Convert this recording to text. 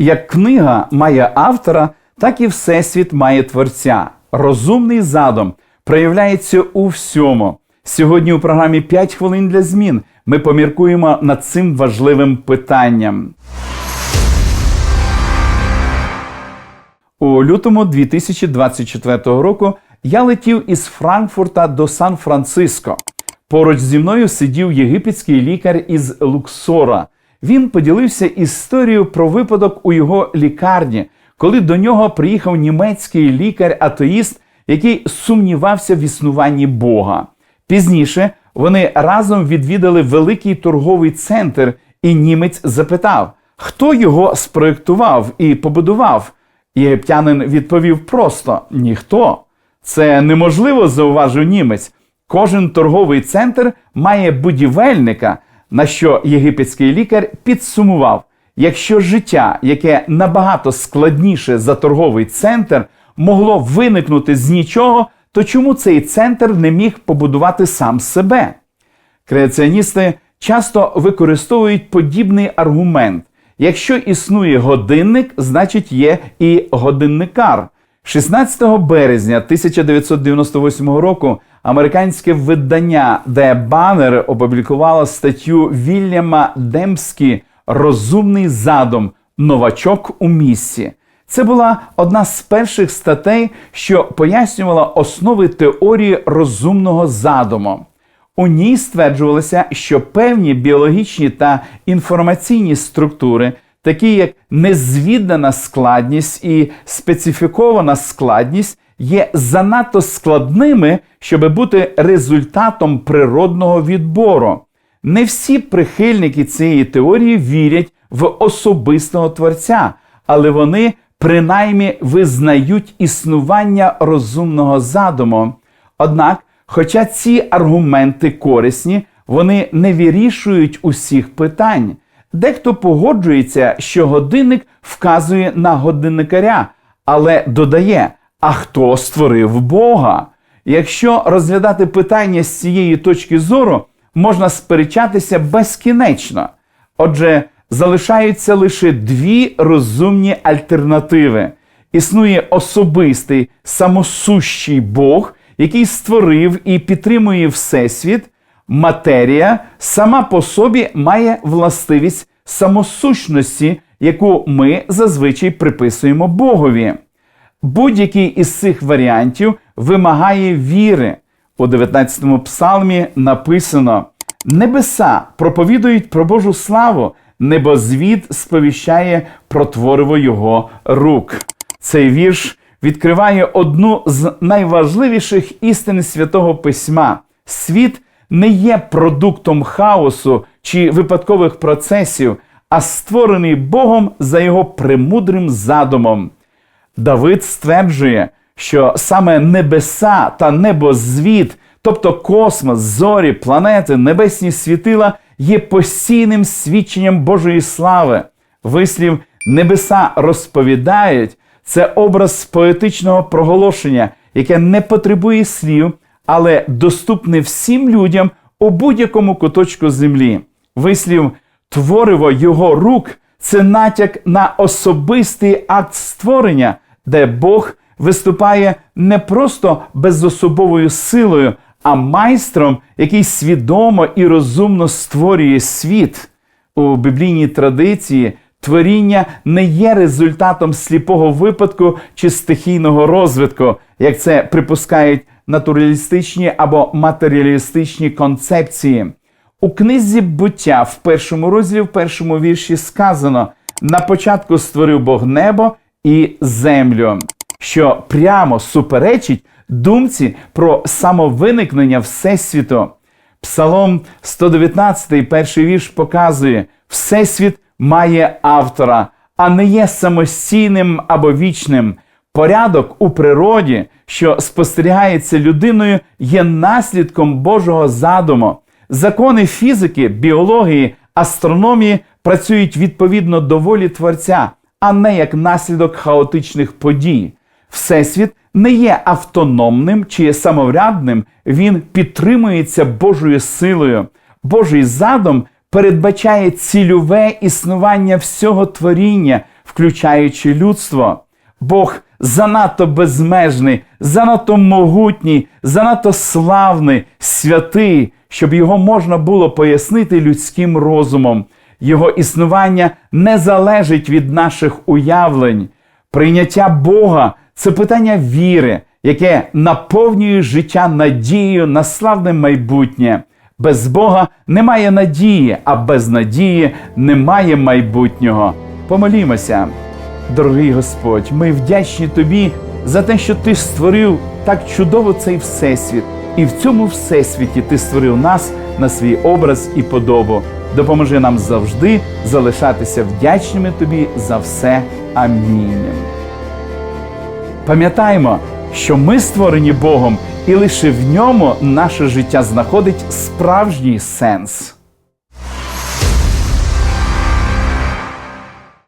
Як книга має автора, так і всесвіт має творця. Розумний задум проявляється у всьому. Сьогодні у програмі «5 хвилин для змін ми поміркуємо над цим важливим питанням. У лютому 2024 року я летів із Франкфурта до Сан-Франциско. Поруч зі мною сидів єгипетський лікар із Луксора. Він поділився історією про випадок у його лікарні, коли до нього приїхав німецький лікар-атеїст, який сумнівався в існуванні Бога. Пізніше вони разом відвідали великий торговий центр, і німець запитав, хто його спроєктував і побудував. Єгиптянин відповів просто ніхто. Це неможливо, зауважив німець. Кожен торговий центр має будівельника, на що єгипетський лікар підсумував: якщо життя, яке набагато складніше за торговий центр, могло виникнути з нічого, то чому цей центр не міг побудувати сам себе? Креаціоністи часто використовують подібний аргумент. Якщо існує годинник, значить є і годинникар. 16 березня 1998 року американське видання The Banner опублікувало статтю Вільяма Демскі Розумний задум новачок у місці. Це була одна з перших статей, що пояснювала основи теорії розумного задуму. У ній стверджувалося, що певні біологічні та інформаційні структури, такі як незвідана складність і специфікована складність, є занадто складними, щоб бути результатом природного відбору. Не всі прихильники цієї теорії вірять в особистого творця, але вони принаймні визнають існування розумного задуму. Однак, хоча ці аргументи корисні, вони не вирішують усіх питань. Дехто погоджується, що годинник вказує на годинникаря, але додає: а хто створив Бога? Якщо розглядати питання з цієї точки зору, можна сперечатися безкінечно. Отже, залишаються лише дві розумні альтернативи. Існує особистий самосущий Бог, який створив і підтримує Всесвіт. Матерія сама по собі має властивість самосущності, яку ми зазвичай приписуємо Богові. Будь-який із цих варіантів вимагає віри. У 19-му псалмі написано: Небеса проповідують про Божу славу, небозвід сповіщає про твориво його рук. Цей вірш відкриває одну з найважливіших істин святого письма. Світ не є продуктом хаосу чи випадкових процесів, а створений Богом за його премудрим задумом. Давид стверджує, що саме небеса та небозвід, тобто космос, зорі, планети, небесні світила, є постійним свідченням Божої слави. Вислів небеса розповідають це образ поетичного проголошення, яке не потребує слів, але доступне всім людям у будь-якому куточку землі. Вислів твориво його рук це натяк на особистий акт створення, де Бог виступає не просто безособовою силою, а майстром, який свідомо і розумно створює світ. У біблійній традиції творіння не є результатом сліпого випадку чи стихійного розвитку, як це припускають натуралістичні або матеріалістичні концепції. У книзі буття в першому розділі, в першому вірші сказано: на початку створив Бог небо і землю, що прямо суперечить думці про самовиникнення Всесвіту. Псалом 119, перший вірш показує, Всесвіт має автора, а не є самостійним або вічним. Порядок у природі, що спостерігається людиною, є наслідком Божого задуму. Закони фізики, біології, астрономії працюють відповідно до волі Творця, а не як наслідок хаотичних подій. Всесвіт не є автономним чи самоврядним, він підтримується Божою силою. Божий задум передбачає цільове існування всього творіння, включаючи людство. Бог занадто безмежний, занадто могутній, занадто славний, святий, щоб його можна було пояснити людським розумом. Його існування не залежить від наших уявлень. Прийняття Бога це питання віри, яке наповнює життя надією на славне майбутнє. Без Бога немає надії, а без надії немає майбутнього. Помолімося. Дорогий Господь, ми вдячні Тобі за те, що Ти створив так чудово цей всесвіт, і в цьому всесвіті Ти створив нас на свій образ і подобу. Допоможи нам завжди залишатися вдячними Тобі за все. Амінь. Пам'ятаймо, що ми створені Богом, і лише в ньому наше життя знаходить справжній сенс.